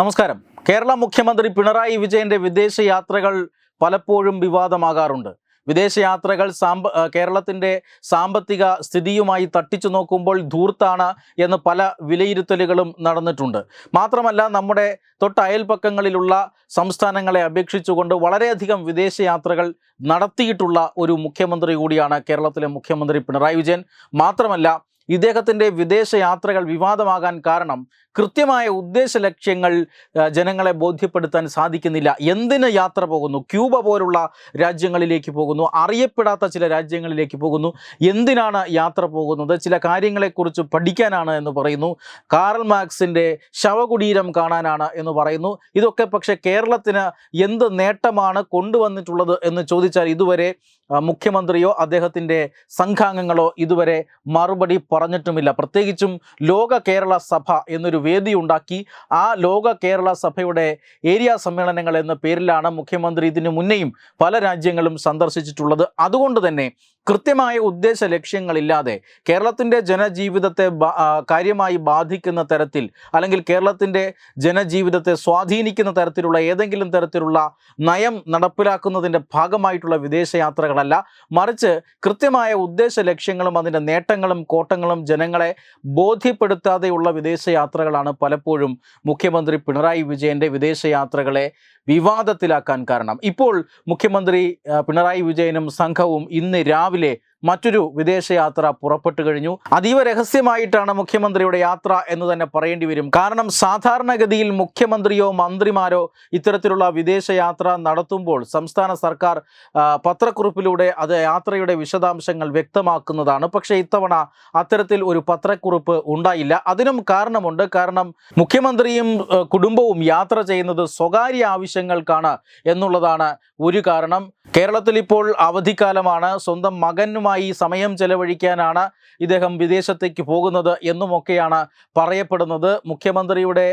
നമസ്കാരം. കേരള മുഖ്യമന്ത്രി പിണറായി വിജയന്റെ വിദേശ യാത്രകൾ പലപ്പോഴും വിവാദമാകാറുണ്ട്. വിദേശയാത്രകൾ സാമ്പ കേരളത്തിന്റെ സാമ്പത്തിക സ്ഥിതിയുമായി തട്ടിച്ചു നോക്കുമ്പോൾ ധൂർത്താണ് എന്ന് പല വിലയിരുത്തലുകളും നടന്നിട്ടുണ്ട്. മാത്രമല്ല നമ്മുടെ തൊട്ട് അയൽപ്പക്കങ്ങളിലുള്ള സംസ്ഥാനങ്ങളെ അപേക്ഷിച്ചുകൊണ്ട് വളരെയധികം വിദേശയാത്രകൾ നടത്തിയിട്ടുള്ള ഒരു മുഖ്യമന്ത്രി കൂടിയാണ് കേരളത്തിലെ മുഖ്യമന്ത്രി പിണറായി വിജയൻ. മാത്രമല്ല ഇദ്ദേഹത്തിന്റെ വിദേശയാത്രകൾ വിവാദമാകാൻ കാരണം കൃത്യമായ ഉദ്ദേശ ലക്ഷ്യങ്ങൾ ജനങ്ങളെ ബോധ്യപ്പെടുത്താൻ സാധിക്കുന്നില്ല. എന്തിന് യാത്ര പോകുന്നു? ക്യൂബ പോലുള്ള രാജ്യങ്ങളിലേക്ക് പോകുന്നു. അറിയപ്പെടാത്ത ചില രാജ്യങ്ങളിലേക്ക് പോകുന്നു. എന്തിനാണ് യാത്ര പോകുന്നത്? ചില കാര്യങ്ങളെക്കുറിച്ച് പഠിക്കാനാണ് എന്ന് പറയുന്നു. കാറൽ മാർക്സിന്റെ ശവകുടീരം കാണാനാണ് എന്ന് പറയുന്നു. ഇതൊക്കെ പക്ഷേ കേരളത്തിന് എന്ത് നേട്ടമാണ് കൊണ്ടുവന്നിട്ടുള്ളത് എന്ന് ചോദിച്ചാൽ ഇതുവരെ മുഖ്യമന്ത്രിയോ അദ്ദേഹത്തിന്റെ സംഘാംഗങ്ങളോ ഇതുവരെ മറുപടി പറഞ്ഞിട്ടുമില്ല. പ്രത്യേകിച്ചും ലോക കേരള സഭ എന്നൊരു വേദി ഉണ്ടാക്കി ആ ലോക കേരള സഭയുടെ ഏരിയ സമ്മേളനങ്ങൾ എന്ന പേരിലാണ് മുഖ്യമന്ത്രി ഇതിനു മുന്നേയും പല രാജ്യങ്ങളും സന്ദർശിച്ചിട്ടുള്ളത്. അതുകൊണ്ട് തന്നെ കൃത്യമായ ഉദ്ദേശ ലക്ഷ്യങ്ങളില്ലാതെ കേരളത്തിന്റെ ജനജീവിതത്തെ കാര്യമായി ബാധിക്കുന്ന തരത്തിൽ അല്ലെങ്കിൽ കേരളത്തിന്റെ ജനജീവിതത്തെ സ്വാധീനിക്കുന്ന തരത്തിലുള്ള ഏതെങ്കിലും തരത്തിലുള്ള നയം നടപ്പിലാക്കുന്നതിന്റെ ഭാഗമായിട്ടുള്ള വിദേശയാത്രകളല്ല. മറിച്ച് കൃത്യമായ ഉദ്ദേശ ലക്ഷ്യങ്ങളും അതിന്റെ നേട്ടങ്ങളും കോട്ടങ്ങളും ജനങ്ങളെ ബോധ്യപ്പെടുത്താതെയുള്ള വിദേശയാത്രകളാണ് പലപ്പോഴും മുഖ്യമന്ത്രി പിണറായി വിജയന്റെ വിദേശയാത്രകളെ വിവാദത്തിലാക്കാൻ കാരണം. ഇപ്പോൾ മുഖ്യമന്ത്രി പിണറായി വിജയനും സംഘവും ഇന്ന് രാവിലെ മറ്റൊരു വിദേശയാത്ര പുറപ്പെട്ടു കഴിഞ്ഞു. അതീവ രഹസ്യമായിട്ടാണ് മുഖ്യമന്ത്രിയുടെ യാത്ര എന്ന് തന്നെ പറയേണ്ടി വരും. കാരണം സാധാരണഗതിയിൽ മുഖ്യമന്ത്രിയോ മന്ത്രിമാരോ ഇത്തരത്തിലുള്ള വിദേശയാത്ര നടത്തുമ്പോൾ സംസ്ഥാന സർക്കാർ പത്രക്കുറിപ്പിലൂടെ അത് യാത്രയുടെ വിശദാംശങ്ങൾ വ്യക്തമാക്കുന്നതാണ്. പക്ഷേ ഇത്തവണ അത്തരത്തിൽ ഒരു പത്രക്കുറിപ്പ് ഉണ്ടായില്ല. അതിനും കാരണമുണ്ട്. കാരണം മുഖ്യമന്ത്രിയും കുടുംബവും യാത്ര ചെയ്യുന്നത് സ്വകാര്യ ആവശ്യങ്ങൾക്കാണ് എന്നുള്ളതാണ് ഒരു കാരണം. കേരളത്തിൽ ഇപ്പോൾ അവധിക്കാലമാണ്. സ്വന്തം മകനുമായി സമയം ചെലവഴിക്കാനാണ് ഇദ്ദേഹം വിദേശത്തേക്ക് പോകുന്നത് എന്നുമൊക്കെയാണ് പറയപ്പെടുന്നത്. മുഖ്യമന്ത്രിയുടെ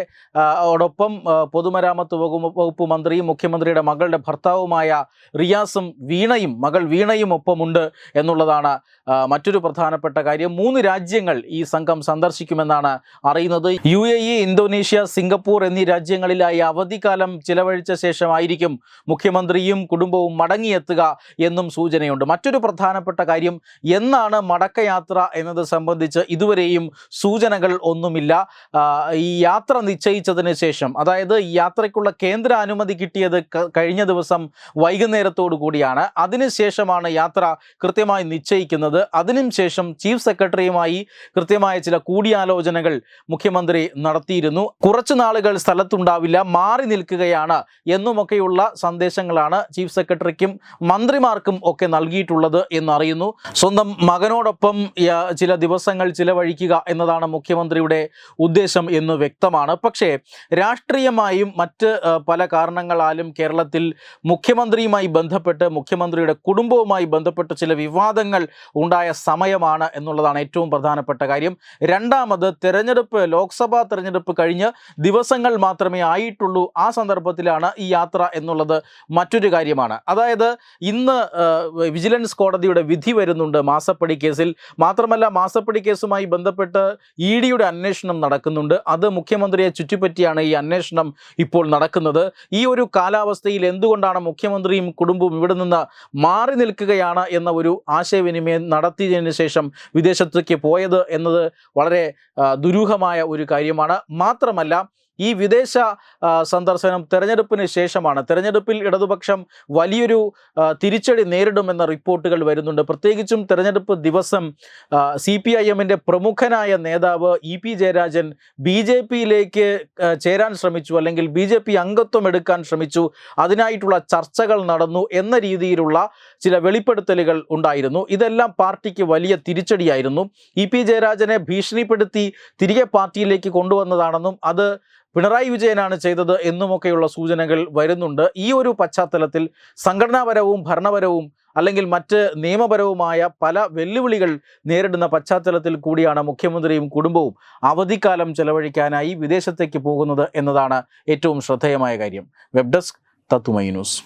ഓടൊപ്പം പൊതുമരാമത്ത് വകുപ്പ് മന്ത്രിയും മുഖ്യമന്ത്രിയുടെ മകളുടെ ഭർത്താവുമായ റിയാസും വീണയും മകൾ വീണയും ഒപ്പമുണ്ട് എന്നുള്ളതാണ് മറ്റൊരു പ്രധാനപ്പെട്ട കാര്യം. മൂന്ന് രാജ്യങ്ങൾ ഈ സംഘം സന്ദർശിക്കുമെന്നാണ് അറിയുന്നത്. U A E Indonesia Singapore എന്നീ രാജ്യങ്ങളിലായി അവധിക്കാലം ചിലവഴിച്ച ശേഷമായിരിക്കും മുഖ്യമന്ത്രിയും കുടുംബവും മടങ്ങിയെത്തുക എന്നും സൂചനയുണ്ട്. മറ്റൊരു പ്രധാനപ്പെട്ട കാര്യം എന്നാണ് മടക്കയാത്ര എന്നത് സംബന്ധിച്ച് ഇതുവരെയും സൂചനകൾ ഒന്നുമില്ല. ഈ യാത്ര നിശ്ചയിച്ചതിന് ശേഷം അതായത് യാത്രയ്ക്കുള്ള കേന്ദ്ര അനുമതി കിട്ടിയത് കഴിഞ്ഞ ദിവസം വൈകുന്നേരത്തോടു കൂടിയാണ്. അതിനുശേഷമാണ് യാത്ര കൃത്യമായി നിശ്ചയിക്കുന്നത്. അതിനും ശേഷം ചീഫ് സെക്രട്ടറിയുമായി കൃത്യമായ ചില കൂടിയാലോചനകൾ മുഖ്യമന്ത്രി നടത്തിയിരുന്നു. കുറച്ചു നാളുകൾ സ്ഥലത്തുണ്ടാവില്ല മാറി നിൽക്കുകയാണ് എന്നുമൊക്കെയുള്ള സന്ദേശങ്ങളാണ് ചീഫ് സെക്രട്ടറിക്കും മന്ത്രിമാർക്കും ഒക്കെ നൽകിയിട്ടുള്ളത് എന്നറിയുന്നു. സ്വന്തം മകനോടൊപ്പം ചില ദിവസങ്ങൾ ചിലവഴിക്കുക എന്നതാണ് മുഖ്യമന്ത്രിയുടെ ഉദ്ദേശം എന്ന് വ്യക്തമാണ്. പക്ഷേ രാഷ്ട്രീയമായും മറ്റ് പല കാരണങ്ങളാലും കേരളത്തിൽ മുഖ്യമന്ത്രിയുമായി ബന്ധപ്പെട്ട് മുഖ്യമന്ത്രിയുടെ കുടുംബവുമായി ബന്ധപ്പെട്ട് ചില വിവാദങ്ങൾ ഉണ്ടായ സമയമാണ് എന്നുള്ളതാണ് ഏറ്റവും പ്രധാനപ്പെട്ട കാര്യം. രണ്ടാമത് തെരഞ്ഞെടുപ്പ് ലോക്സഭാ തെരഞ്ഞെടുപ്പ് കഴിഞ്ഞ് ദിവസങ്ങൾ മാത്രമേ ആയിട്ടുള്ളൂ. ആ സന്ദർഭത്തിലാണ് ഈ യാത്ര എന്നുള്ളത് മറ്റൊരു കാര്യമാണ്. അതായത് ഇന്ന് വിജിലൻസ് കോടതിയുടെ വിധി വരുന്നുണ്ട്. മാസപ്പടി കേസിൽ മാത്രമല്ല മാസപ്പടി കേസുമായി ബന്ധപ്പെട്ട് ഇ ഡിയുടെ അന്വേഷണം നടക്കുന്നുണ്ട്. അത് മുഖ്യമന്ത്രിയെ ചുറ്റിപ്പറ്റിയാണ് ഈ അന്വേഷണം ഇപ്പോൾ നടക്കുന്നത്. ഈ ഒരു കാലാവസ്ഥയിൽ എന്തുകൊണ്ടാണ് മുഖ്യമന്ത്രിയും കുടുംബവും ഇവിടെ നിന്ന് മാറി നിൽക്കുകയാണ് എന്ന ഒരു ആശയവിനിമയം നടത്തിയതിനു ശേഷം വിദേശത്തേക്ക് പോയത് എന്നത് വളരെ ദുരൂഹമായ ഒരു കാര്യമാണ്. മാത്രമല്ല ഈ വിദേശ സന്ദർശനം തെരഞ്ഞെടുപ്പിന് ശേഷമാണ്. തെരഞ്ഞെടുപ്പിൽ ഇടതുപക്ഷം വലിയൊരു തിരിച്ചടി നേരിടുമെന്ന റിപ്പോർട്ടുകൾ വരുന്നുണ്ട്. പ്രത്യേകിച്ചും തെരഞ്ഞെടുപ്പ് ദിവസം സി പി ഐ എമ്മിന്റെ പ്രമുഖനായ നേതാവ് E P Jayarajan B J പിയിലേക്ക് ചേരാൻ ശ്രമിച്ചു അല്ലെങ്കിൽ ബി ജെ പി അംഗത്വം എടുക്കാൻ ശ്രമിച്ചു. അതിനായിട്ടുള്ള ചർച്ചകൾ നടന്നു എന്ന രീതിയിലുള്ള ചില വെളിപ്പെടുത്തലുകൾ ഉണ്ടായിരുന്നു. ഇതെല്ലാം പാർട്ടിക്ക് വലിയ തിരിച്ചടിയായിരുന്നു. ഇ പി ജയരാജനെ ഭീഷണിപ്പെടുത്തി തിരികെ പാർട്ടിയിലേക്ക് കൊണ്ടുവന്നതാണെന്നും അത് പിണറായി വിജയനാണ് ചെയ്തത് എന്നുമൊക്കെയുള്ള സൂചനകൾ വരുന്നുണ്ട്. ഈ ഒരു പശ്ചാത്തലത്തിൽ സംഘടനാപരവും ഭരണപരവും അല്ലെങ്കിൽ മറ്റ് നിയമപരവുമായ പല വെല്ലുവിളികൾ നേരിടുന്ന പശ്ചാത്തലത്തിൽ കൂടിയാണ് മുഖ്യമന്ത്രിയും കുടുംബവും അവധിക്കാലം ചെലവഴിക്കാനായി വിദേശത്തേക്ക് പോകുന്നത് എന്നതാണ് ഏറ്റവും ശ്രദ്ധേയമായ കാര്യം. വെബ് ഡെസ്ക് തത്തുമൈ ന്യൂസ്.